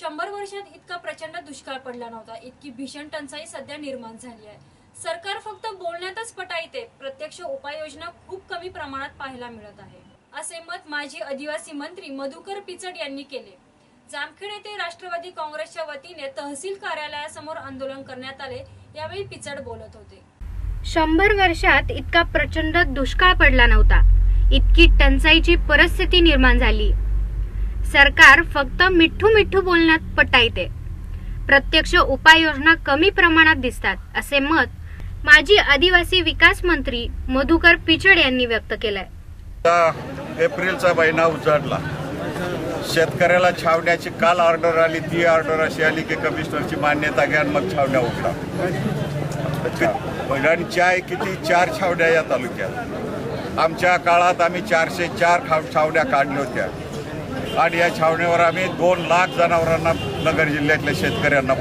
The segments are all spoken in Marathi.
शंभर वर्षात इतका प्रचंड दुष्काळ पडला नव्हता. इतकी भीषण टंचाई सध्या निर्माण झाली आहे. सरकार फक्त बोलण्यातच पटाईते प्रत्यक्ष उपाययोजना खूप कमी प्रमाणात पाहायला मिळत आहे. असे मत माजी आदिवासी मंत्री मधुकर पिचड यांनी केले. जामखेड येथे राष्ट्रवादी काँग्रेसच्या वतीने तहसील कार्यालयासमोर आंदोलन करण्यात आले यावेळी पिचड बोलत होते. शंभर वर्षात इतका प्रचंड दुष्काळ पडला नव्हता. इतकी टंचाईची परिस्थिती निर्माण झाली. सरकार फक्त मिठ्ठू मिठ्ठू बोलण्यात पटाईते प्रत्यक्ष उपाययोजना कमी प्रमाणात दिसतात असे मत माजी आदिवासी विकास मंत्री मधुकर पिचड यांनी व्यक्त केलंय. एप्रिलचा महिना उजाडला. शेतकऱ्याला छावण्याची काल ऑर्डर आली ती ऑर्डर अशी आली की कमिशनरची मान्यता घ्या मग छावण्या उघडा आणि चाय किती? चार छावण्या या तालुक्यात. आमच्या काळात आम्ही चारशे चार छावण्या काढल्या होत्या. आणि या छावण्यावर आम्ही दोन लाख जनावरांना नगर जिल्ह्यातल्या शेतकऱ्यांना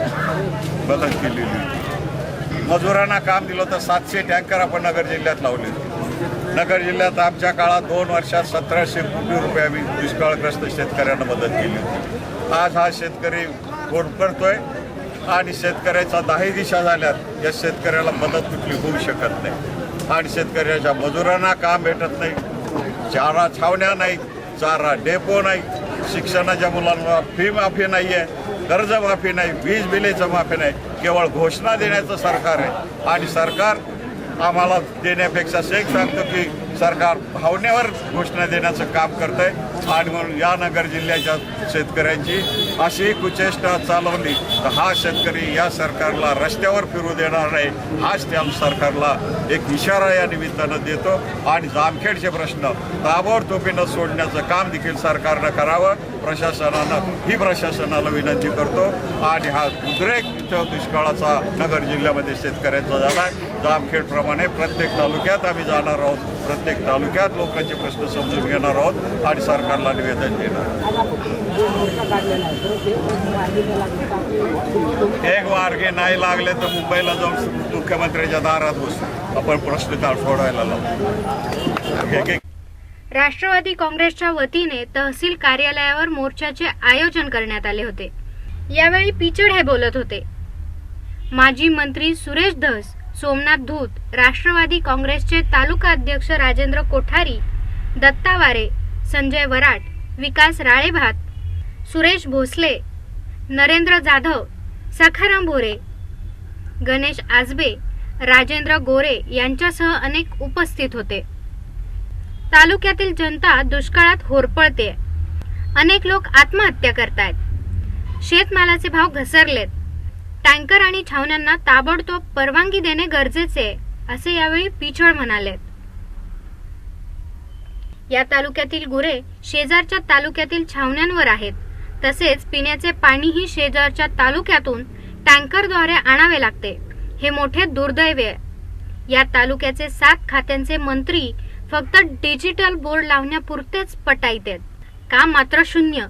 मदत केलेली होती मजुरांना काम दिलं होतं सातशे टँकर आपण नगर जिल्ह्यात लावले. नगर जिल्ह्यात आमच्या काळात दोन वर्षात सतराशे कोटी रुपये आम्ही दुष्काळग्रस्त शेतकऱ्यांना मदत केली होती. आज हा शेतकरी कोण करतोय आणि शेतकऱ्याचा दाही दिशा झाल्यात या शेतकऱ्याला मदत कुठली होऊ शकत नाही. आणि शेतकऱ्याच्या मजुरांना काम भेटत नाही चारा छावण्या नाही चारा डेपो नाही शिक्षणाच्या मुलांना फी माफी नाही आहे कर्जमाफी नाही वीज बिलेचं माफी नाही केवळ घोषणा देण्याचं सरकार आहे. आणि सरकार आम्हाला देण्यापेक्षा शेख सांगतो की सरकार भावनेवर घोषणा देण्याचं काम करत आहे आणि म्हणून या नगर जिल्ह्याच्या शेतकऱ्यांची अशी कुचेष्टा चालवली तर हा शेतकरी या सरकारला रस्त्यावर फिरू देणार नाही हाच त्या सरकारला एक इशारा या निमित्तानं देतो. आणि जामखेडचे प्रश्न ताबडतोबीनं सोडण्याचं काम देखील सरकारनं करावं. प्रशासनानं ही प्रशासनाला विनंती करतो. आणि हा उद्रेक दुष्काळाचा नगर जिल्ह्यामध्ये शेतकऱ्यांचा झाला आहे जामखेडप्रमाणे प्रत्येक तालुक्यात आम्ही जाणार आहोत. प्रत्येक तालुक्यात लोकांचे प्रश्न समजून घेणार आहोत आणि सरकारला निवेदन देणार एक मार्गे नाही लागले तर मुंबईला जाऊन मुख्यमंत्र्यांच्या दारात बसू. आपण प्रश्न काल सोडवायला लावू. राष्ट्रवादी काँग्रेसच्या वतीने तहसील कार्यालयावर मोर्चाचे आयोजन करण्यात आले होते. यावेळी पिचड हे बोलत होते. माजी मंत्री सुरेश धस सोमनाथ धूत राष्ट्रवादी काँग्रेसचे तालुका अध्यक्ष राजेंद्र कोठारी दत्ता वारे संजय वराट विकास राळेभात सुरेश भोसले नरेंद्र जाधव सखाराम भोरे गणेश आजबे राजेंद्र गोरे यांच्यासह अनेक उपस्थित होते. तालुक्यातील जनता दुष्काळात होरपळते. अनेक लोक आत्महत्या करतायत. शेतमालाचे भाव घसरलेत. टँकर आणि छावण्यांना ताबडतोब परवानगी देणे गरजेचे असे यावेळी पिछळ म्हणालेत. या तालुक्यातील गुरे शेजारच्या तालुक्यातील छावण्यांवर आहेत. तसेच पिण्याचे पाणीही शेजारच्या तालुक्यातून टँकरद्वारे आणावे लागते. हे मोठे दुर्दैव आहे. या तालुक्याचे सात खात्यांचे मंत्री फक्त डिजिटल बोर्ड लावण्यापुरतेच पटाईत काम मात्र शून्य.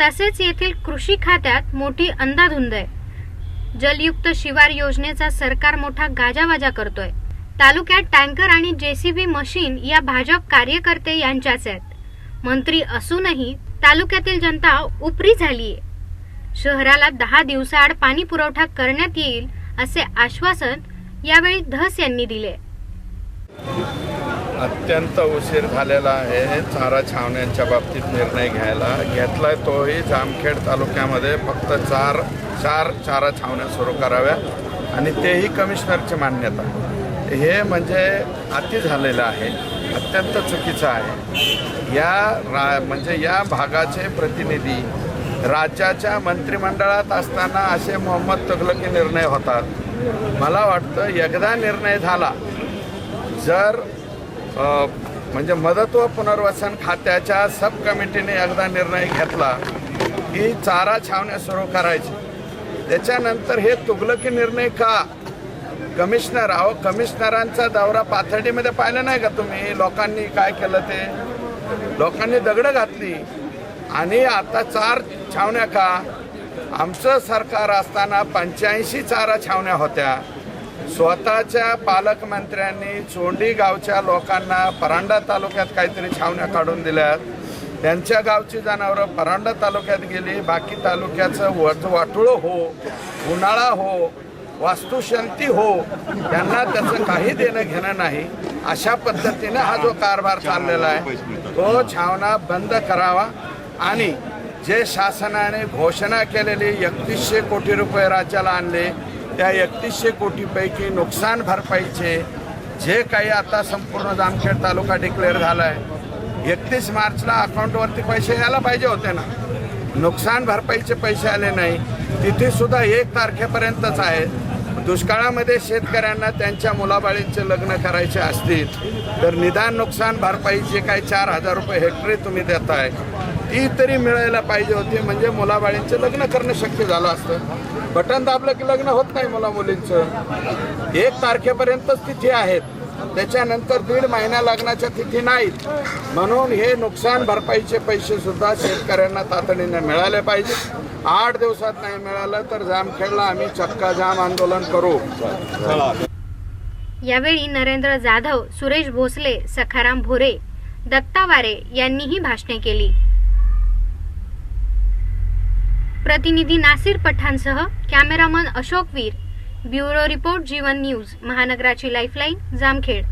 तसेच येथील कृषी खात्यात मोठी अंधाधुंद आहे. जलयुक्त शिवार योजनेचा सरकार मोठा गाजावाजा करतोय. तालुक्यात टँकर आणि जेसीबी मशीन या भाजप कार्यकर्ते यांच्याच आहेत. मंत्री असूनही तालुक्यातील जनता उपरी झालीये. शहराला दहा दिवसाआड पाणी पुरवठा करण्यात येईल असे आश्वासन यावेळी धस यांनी दिले. अत्यंत उशीर झालेला आहे. चारा छावण्यांच्या बाबतीत निर्णय घ्यायला घेतलाय. तोही जामखेड तालुक्यामध्ये फक्त चार चार चारा छावण्या सुरू कराव्या आणि तेही कमिशनरची मान्यता. हे म्हणजे अति झालेलं आहे. अत्यंत चुकीचं आहे. या रा म्हणजे या भागाचे प्रतिनिधी राज्याच्या मंत्रिमंडळात असताना असे मोहम्मद तगलकी निर्णय होतात. मला वाटतं एकदा निर्णय झाला जर म्हणजे मदत व पुनर्वसन खात्याच्या सब कमिटीने एकदा निर्णय घेतला की चारा छावण्या सुरू करायची. त्याच्यानंतर हे तुगलकी निर्णय का? कमिशनर अहो कमिशनरांचा दौरा पाथर्डीमध्ये पाहिलं नाही का तुम्ही? लोकांनी काय केलं ते? लोकांनी दगडं घातली. आणि आता चार छावण्या का? आमचं सरकार असताना पंच्याऐंशी चारा छावण्या होत्या. स्वतःच्या पालकमंत्र्यांनी चोंडी गावच्या लोकांना परांडा तालुक्यात काहीतरी छावण्या काढून दिल्यात. त्यांच्या गावची जनावरं परांडा तालुक्यात गेली बाकी तालुक्याचं वज वाटुळं हो उन्हाळा हो वास्तुशांती हो त्यांना त्याचं काही देणं घेणं नाही. अशा पद्धतीने हा जो कारभार चाललेला आहे तो छावणा बंद करावा आणि जे शासनाने घोषणा केलेली एकतीसशे कोटी रुपये राज्याला आणले त्या एकतीसशे कोटीपैकी नुकसान भरपाईचे जे काही आता संपूर्ण जामखेड तालुका डिक्लेअर झाला आहे एकतीस मार्चला अकाउंटवरती पैसे यायला पाहिजे होते ना. नुकसान भरपाईचे पैसे आले नाही. तिथे सुद्धा एक तारखेपर्यंतच आहे. दुष्काळामध्ये शेतकऱ्यांना त्यांच्या मुलाबाळींचे लग्न करायचे असतील तर निदान नुकसान भरपाईचे काही चार हजार रुपये हेक्टरी तुम्ही देताय ती तरी मिळायला पाहिजे होती म्हणजे मुलाबाळींचं लग्न करणं शक्य झालं असतं. बटन दाबलं की लग्न होत नाही मुला मुलींचं. एक तारखेपर्यंतच तिथी आहेत. त्याच्यानंतर दीड महिन्या लग्नाच्या तिथी नाहीत. म्हणून हे नुकसान भरपाईचे पैसे सुद्धा शेतकऱ्यांना तातडीने मिळाले पाहिजे. आठ दिवसात नाही मिळालं तर जामखेडला आम्ही चक्का जाम आंदोलन करू. यावेळी नरेंद्र जाधव सुरेश भोसले सखाराम भोरे दत्ता वारे यांनीही भाषणे केली. प्रतिनिधी Nasir पठाणसह cameraman Ashok Veer. Bureau report Jeevan news महानगराची lifeline Jamkhed.